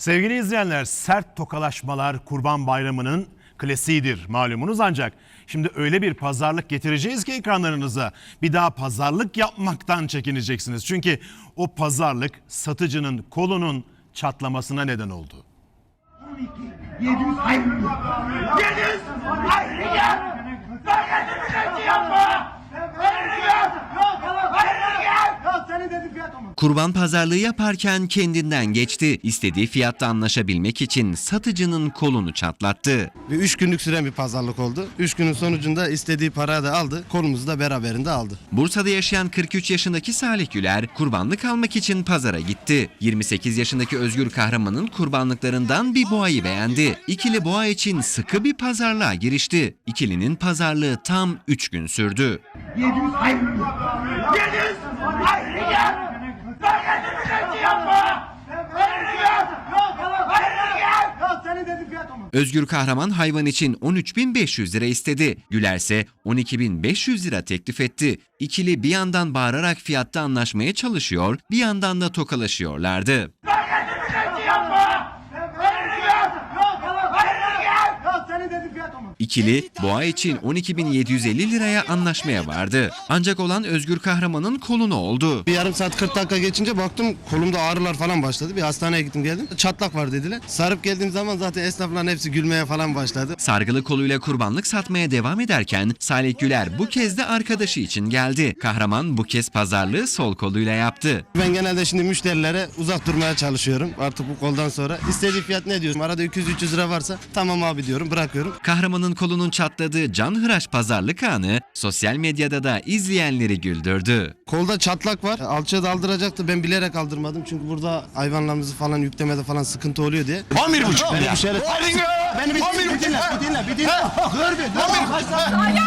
Sevgili izleyenler, sert tokalaşmalar Kurban Bayramı'nın klasiğidir malumunuz ancak şimdi öyle bir pazarlık getireceğiz ki ekranlarınıza bir daha pazarlık yapmaktan çekineceksiniz. Çünkü o pazarlık satıcının kolunun çatlamasına neden oldu. 700 ayrı. 700 ayrı Kurban pazarlığı yaparken kendinden geçti. İstediği fiyatta anlaşabilmek için satıcının kolunu çatlattı. Bir üç günlük süren bir pazarlık oldu. Üç günün sonucunda istediği parayı da aldı. Kolumuzu da beraberinde aldı. Bursa'da yaşayan 43 yaşındaki Salih Güler kurbanlık almak için pazara gitti. 28 yaşındaki Özgür Kahraman'ın kurbanlıklarından bir boğayı beğendi. İkili boğa için sıkı bir pazarlığa girişti. İkilinin pazarlığı tam 3 gün sürdü. 700 ayrı. 700 ayrı Özgür Kahraman hayvan için 13.500 lira istedi. Güler ise 12.500 lira teklif etti. İkili bir yandan bağırarak fiyatta anlaşmaya çalışıyor, bir yandan da tokalaşıyorlardı. İkili boğa için 12.750 liraya anlaşmaya vardı. Ancak olan Özgür Kahraman'ın kolunu oldu. Bir yarım saat 40 dakika geçince baktım kolumda ağrılar falan başladı. Bir hastaneye gittim geldim. Çatlak var dediler. Sarıp geldiğim zaman zaten esnafların hepsi gülmeye falan başladı. Sargılı koluyla kurbanlık satmaya devam ederken Salih Güler bu kez de arkadaşı için geldi. Kahraman bu kez pazarlığı sol koluyla yaptı. Ben genelde şimdi müşterilere uzak durmaya çalışıyorum. Artık bu koldan sonra. İstediği fiyat ne diyorsun? Arada 200-300 lira varsa tamam abi diyorum bırakıyorum. Kahramanın kolunun çatladığı canhıraş pazarlık anı sosyal medyada da izleyenleri güldürdü. Kolda çatlak var. Alçıya daldıracaktı. Ben bilerek aldırmadım. Çünkü burada hayvanlarımızı falan yüklemede falan sıkıntı oluyor diye. 11 buçuk Beni bir gel. Beni bir, bir dinle, bir dinle, bir dinle. Dur bir, dur.